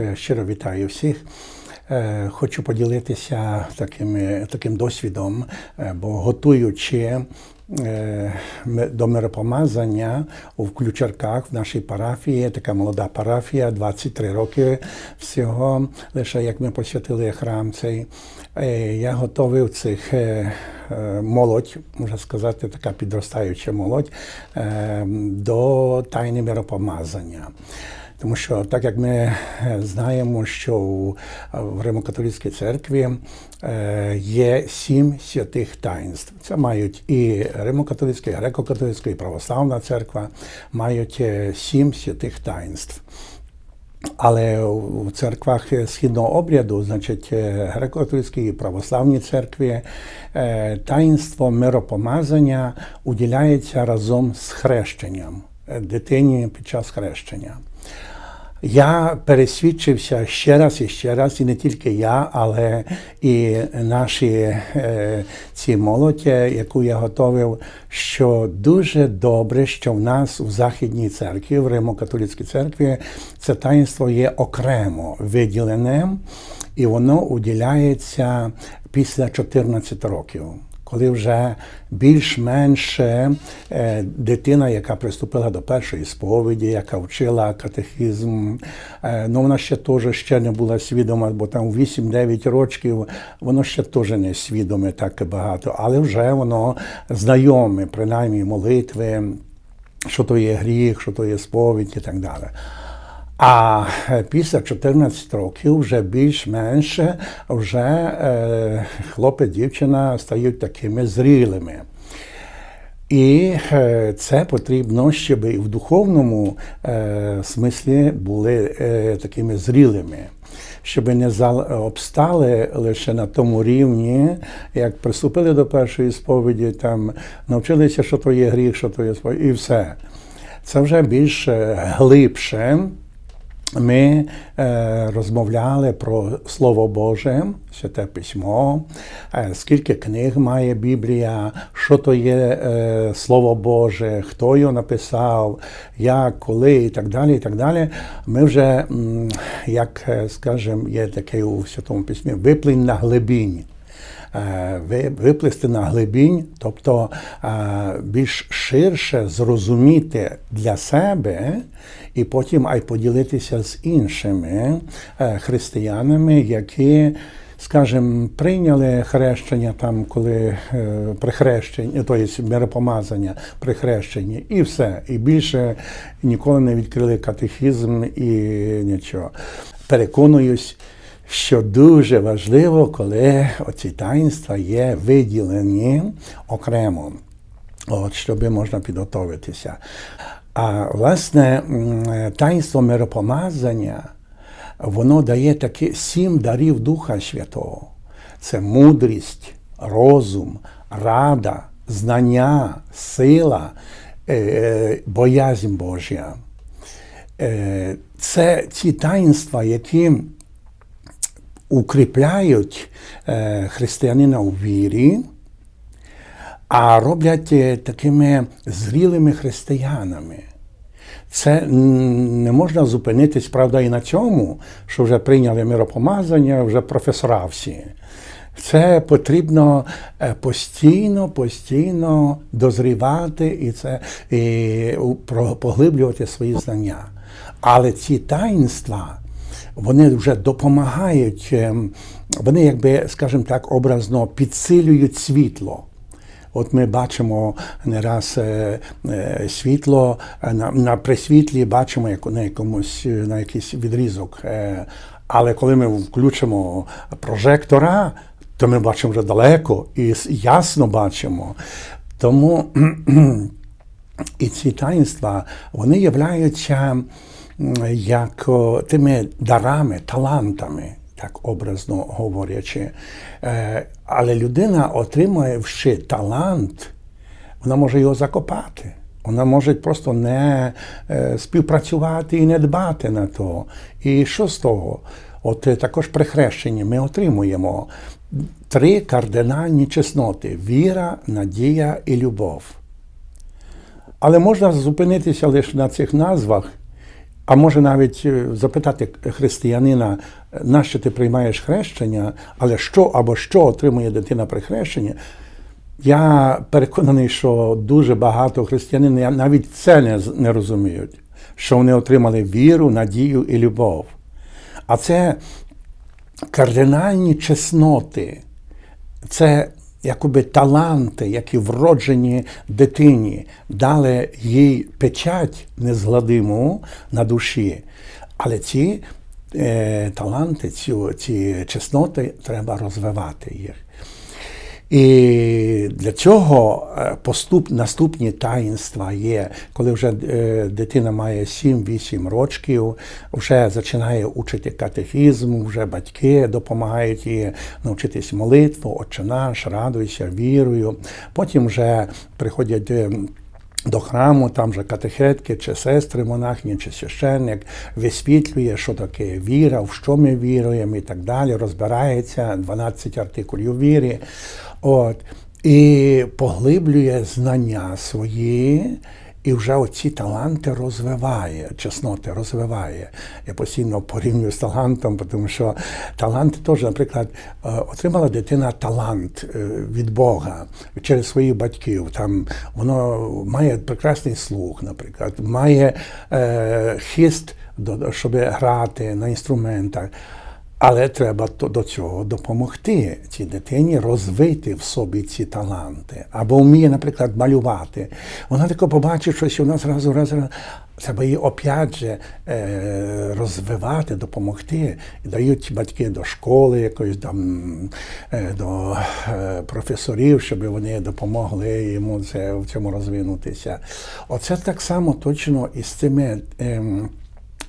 Е, Щиро вітаю всіх. Е, Хочу поділитися таким, е, таким досвідом, бо готуючи до миропомазання у Ключарках в нашій парафії, така молода парафія, 23 роки всього, лише як ми посвятили храм цей. Я готовив цих молодь, можна сказати, така підростаюча молодь до тайни миропомазання. Тому що так як ми е, знаємо, що у- в Римокатолицькій церкві е, є сім святих таїнств. Це мають і Римокатолицька, і греко-католицька, і православна церква мають е, сім святих таїнств. Але у церквах східного обряду, значить, е, греко-католицькій і православній церкві, е, таїнство миропомазання уділяється разом з хрещенням е, дитині під час хрещення. Я пересвідчився ще раз і ще раз, і не тільки я, але і наші е, ці молоді, яку я готовив, що дуже добре, що в нас у Західній церкві, в Римо-католицькій церкві, це таїнство є окремо виділене, і воно уділяється після 14 років коли вже більш-менш е, дитина, яка приступила до першої сповіді, яка вчила катехізм, е, ну вона ще теж ще не була свідома, бо там у 8-9 років воно ще теж не свідоме так багато, але вже воно знайоме, принаймні молитви, що то є гріх, що то є сповідь і так далі. А після 14 років вже більш-менш вже е, хлопець, дівчина стають такими зрілими. І це потрібно, щоб і в духовному е, смислі були е, такими зрілими, щоб не обстали лише на тому рівні, як приступили до першої сповіді, там навчилися, що то є гріх, що то є сповідь, і все. Це вже більш глибше. Ми е, розмовляли про Слово Боже, Святе Письмо, е, скільки книг має Біблія, що то є е, Слово Боже, хто його написав, як, коли і так далі. і так далі. Ми вже, як е, скажемо, є таке у Святому Письмі, виплинь на глибінь. Е, виплисти на глибінь, тобто е, більш ширше зрозуміти для себе і потім ай поділитися з іншими е, християнами, які. Скажем, прийняли хрещення там, коли е, при хрещенні, тобто миропомазання при хрещенні, і все. І більше ніколи не відкрили катехізм і нічого. Переконуюсь, що дуже важливо, коли оці таїнства є виділені окремо, от, щоб можна підготовитися. А власне таїнство миропомазання, воно дає такі сім дарів Духа Святого. Це мудрість, розум, рада, знання, сила, е, е, боязнь Божя. Е, Це ці таїнства, які укріпляють християнина у вірі, а роблять е, такими зрілими християнами. Це не можна зупинитись, правда, і на цьому, що вже прийняли миропомазання, вже професора всі. Це потрібно е, постійно, постійно дозрівати і це і поглиблювати свої знання. Але ці таїнства, вони вже допомагають, ем, вони, якби, скажімо так, образно підсилюють світло. От ми бачимо не раз е, е, світло е, на, на присвітлі, бачимо як, на якомусь на якийсь відрізок. Але коли ми включимо прожектора, то ми бачимо вже далеко і ясно бачимо. Тому і ці таїнства вони являються як тими дарами, талантами, так образно говорячи. Е, Але людина, отримавши талант, вона може його закопати. Вона може просто не е, співпрацювати і не дбати на то. І що з того? От е, також при хрещенні ми отримуємо три кардинальні чесноти: віра, надія і любов. Але можна зупинитися лише на цих назвах, А може навіть е, запитати християнина, нащо ти приймаєш хрещення, але що або що отримує дитина при хрещенні. Я переконаний, що дуже багато християнин навіть це не, не розуміють, що вони отримали віру, надію і любов. А це кардинальні чесноти, це якоби таланти, які вроджені дитині, дали їй печать незгладиму на душі. Але ці е, таланти, ці, ці чесноти треба розвивати їх. І для цього е, поступ, наступні таїнства є, коли вже е, дитина має 7-8 років, вже починає учити катехізм, вже батьки допомагають їй навчитись молитву, Отче наш, радуйся, вірою. Потім вже приходять. До храму, там же катехетки, чи сестри монахні, чи священник висвітлює, що таке віра, в що ми віруємо і так далі, розбирається 12 артикулів віри. От. І поглиблює знання свої, і вже оці таланти розвиває, чесноти розвиває. Я постійно порівнюю з талантом, тому що таланти теж, наприклад, е, отримала дитина талант е, від Бога через своїх батьків. Там воно має прекрасний слух, наприклад, має е, хист, щоб грати на інструментах. Але треба до цього допомогти цій дитині розвити в собі ці таланти. Або вміє, наприклад, малювати. Вона тако побачить щось, і вона зразу раз, раз треба її опять же е, розвивати, допомогти. І дають батьки до школи, якоїсь там е, до е, професорів, щоб вони допомогли йому це, в цьому розвинутися. Оце так само точно і з цими.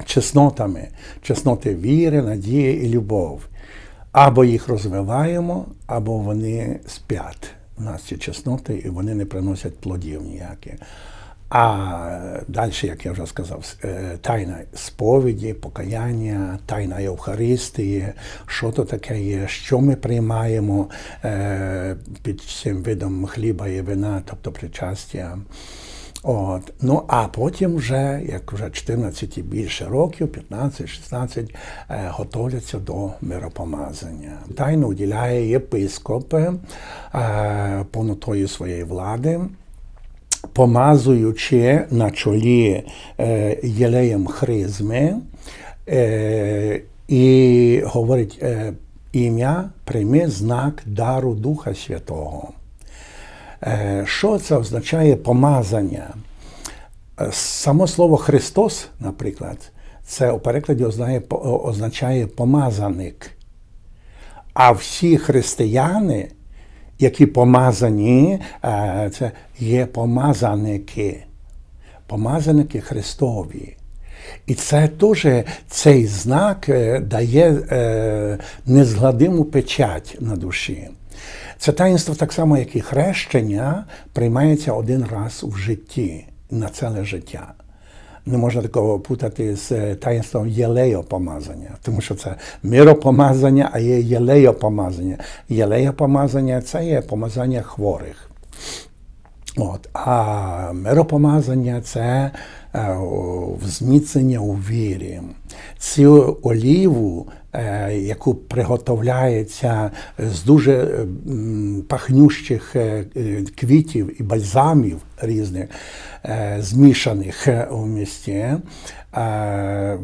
Чеснотами, чесноти віри, надії і любов. Або їх розвиваємо, або вони спять. У нас ці чесноти, і вони не приносять плодів ніяких. А далі, як я вже сказав, е, тайна сповіді, покаяння, тайна Євхаристії, що то таке є, що ми приймаємо е, під цим видом хліба і вина, тобто причастя. От. Ну, а потім вже, як вже 14 і більше років, 15-16, е, готовляться до миропомазання. Тайну уділяє єпископ е, повнотою своєї влади, помазуючи на чолі е, єлеєм хризми, е, і говорить е, ім'я, прийми знак дару Духа Святого. Е, Що це означає помазання? Е, Само слово Христос, наприклад, це у перекладі означає, помазаник. А всі християни, які помазані, е, це є помазаники, помазаники Христові. І це теж цей знак дає незгладиму печать на душі. Це таїнство так само, як і хрещення, приймається один раз в житті на ціле життя. Не можна такого путати з е, таїнством єлеєпомазання, тому що це миропомазання, а є єлеєпомазання. Єлеєпомазання – це є помазання хворих. От. А миропомазання це е, зміцнення у вірі. Цю оліву, яку приготовляється з дуже е, пахнющих е, е, квітів і бальзамів різних, е, змішаних е, у місті, е,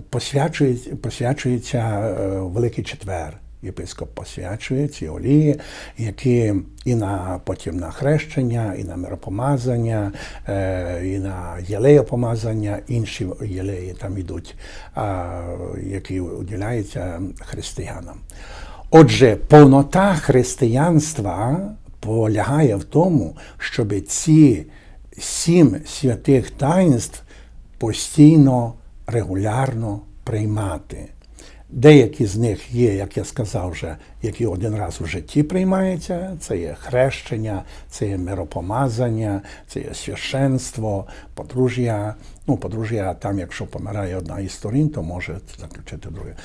посвячується, е, Великий Четвер єпископ посвячує ці олії, які і на потім на хрещення, і на миропомазання, е, і на єлеєпомазання, інші єлеї там ідуть, які уділяються християнам. Отже, повнота християнства полягає в тому, щоб ці сім святих таїнств постійно, регулярно приймати. Деякі з них є, як я сказав вже, які один раз у житті приймаються. Це є хрещення, це є миропомазання, це є священство, подружжя. Ну, подружжя там, якщо помирає одна із сторін, то може заключити друге.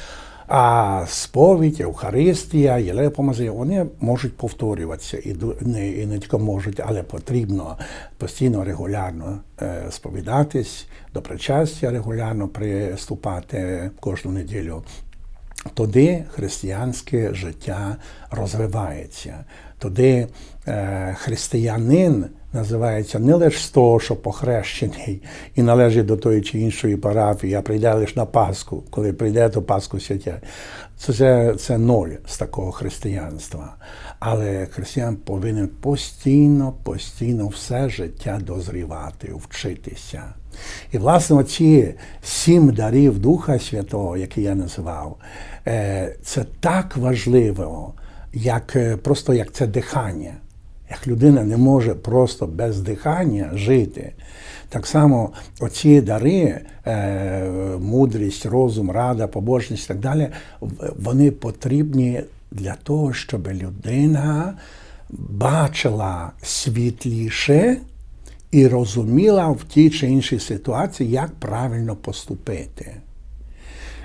А сповідь, Евхаристія, єлеопомазання, вони можуть повторюватися і не, і не тільки можуть, але потрібно постійно регулярно е, сповідатись, до причастя регулярно приступати кожну неділю. Тоді християнське життя розвивається. Тоді е, християнин називається не лише з того, що похрещений і належить до тої чи іншої парафії, а прийде лише на Пасху, коли прийде то Пасху свяття. Це, це, ноль з такого християнства. Але християн повинен постійно, постійно все життя дозрівати, вчитися. І, власне, оці сім дарів Духа Святого, які я називав, е, це так важливо, як е, просто як це дихання. Як людина не може просто без дихання жити. Так само оці дари, е, мудрість, розум, рада, побожність і так далі, вони потрібні для того, щоб людина бачила світліше і розуміла в тій чи іншій ситуації, як правильно поступити.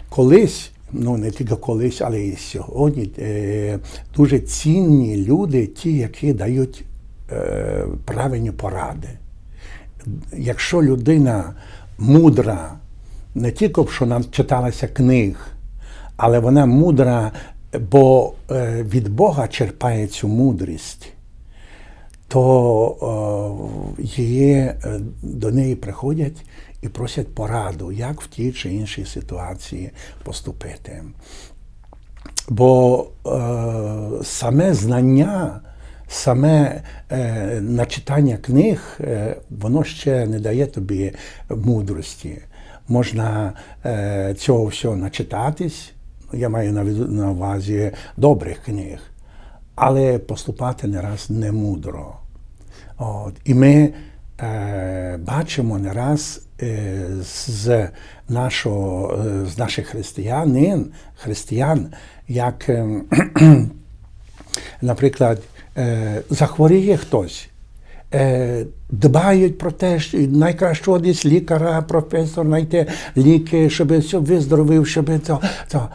Колись, ну не тільки колись, але і сьогодні, е, дуже цінні люди, ті, які дають е, правильні поради. Якщо людина мудра, не тільки що нам читалася книг, але вона мудра, бо е, від Бога черпає цю мудрість то е, її, е, до неї приходять і просять пораду, як в тій чи іншій ситуації поступити. Бо е, саме знання, саме е, начитання книг, е, воно ще не дає тобі мудрості. Можна е, цього всього начитатись, я маю на увазі добрих книг, але поступати не раз не мудро. От. І ми е, бачимо не раз е, з, нашого, е, з наших християнин, християн, як, е, наприклад, е, захворіє хтось. Е, дбають про те, що найкращого десь лікаря, професор, знайти ліки, щоб все виздоровив, щоб то.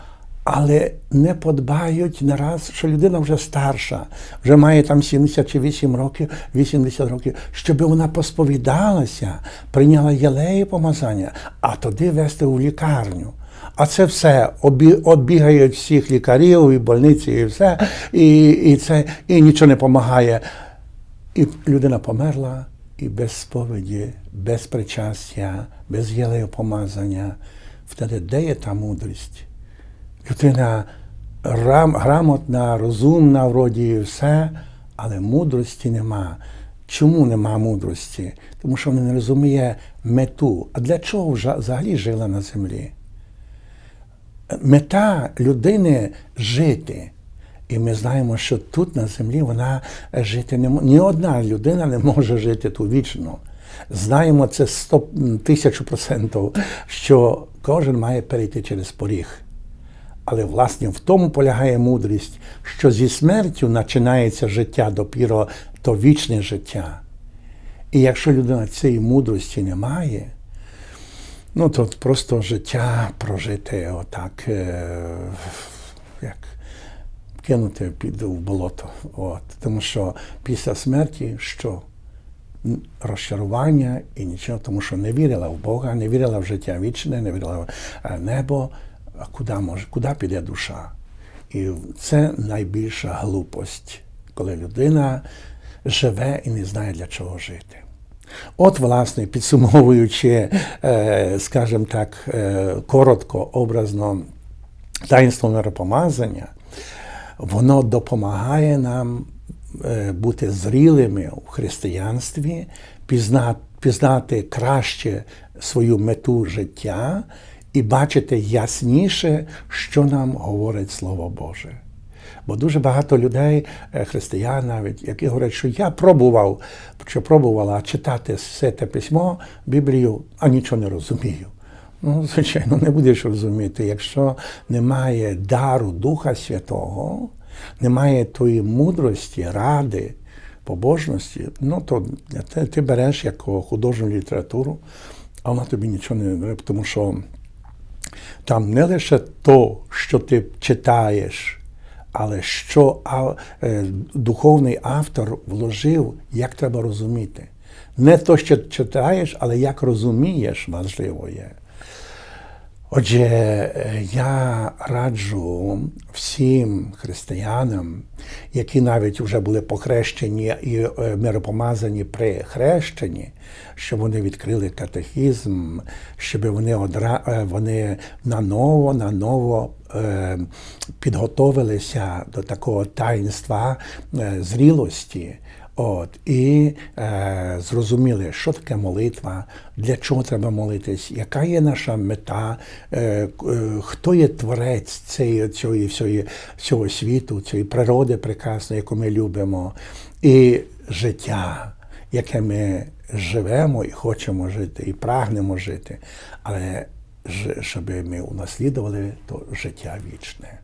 Але не подбають не раз, що людина вже старша, вже має там 70 чи 8 років, 80 років, щоб вона посповідалася, прийняла єлеї помазання, а тоді вести у лікарню. А це все обі, обігають всіх лікарів і больниці, і все, і, і це і нічого не допомагає. І людина померла, і без сповіді, без причастя, без єлею помазання. Втеди де є та мудрість? Людина рам, грамотна, розумна, вроді все, але мудрості нема. Чому нема мудрості? Тому що вона не розуміє мету. А для чого взагалі жила на землі? Мета людини жити. І ми знаємо, що тут на землі вона жити не може. Ні одна людина не може жити тут вічно. Знаємо це 100 тисячу процентів, що кожен має перейти через поріг. Але власне в тому полягає мудрість, що зі смертю починається життя допіро то вічне життя. І якщо людина цієї мудрості не має, ну то просто життя прожити отак, е, як кинути під в болото. От. Тому що після смерті що? Розчарування і нічого, тому що не вірила в Бога, не вірила в життя вічне, не вірила в е, небо. А куди може, куди піде душа? І це найбільша глупость, коли людина живе і не знає для чого жити. От, власне, підсумовуючи, е, скажімо так, е, коротко, образно, таїнство миропомазання, воно допомагає нам е, бути зрілими у християнстві, пізнати краще свою мету життя і бачити ясніше, що нам говорить Слово Боже. Бо дуже багато людей, е, християн навіть, які говорять, що я пробував, що пробувала читати все те письмо, Біблію, а нічого не розумію. Ну, звичайно, не будеш розуміти, якщо немає дару Духа Святого, немає тої мудрості, ради, побожності, ну то ти, береш як художню літературу, а вона тобі нічого не тому що Там не лише то, що ти читаєш, але що е, духовний автор вложив, як треба розуміти. Не то, що читаєш, але як розумієш, важливо є. Отже, я раджу всім християнам, які навіть вже були похрещені і е, миропомазані при хрещенні, щоб вони відкрили катехізм, щоб вони одра... е, вони наново, наново е, підготовилися до такого таїнства зрілості. От, і е, зрозуміли, що таке молитва, для чого треба молитись, яка є наша мета, е, е, хто є творець цієї, цієї, всього, всього світу, цієї природи прекрасної, яку ми любимо, і життя, яке ми живемо і хочемо жити, і прагнемо жити, але щоб ми унаслідували то життя вічне.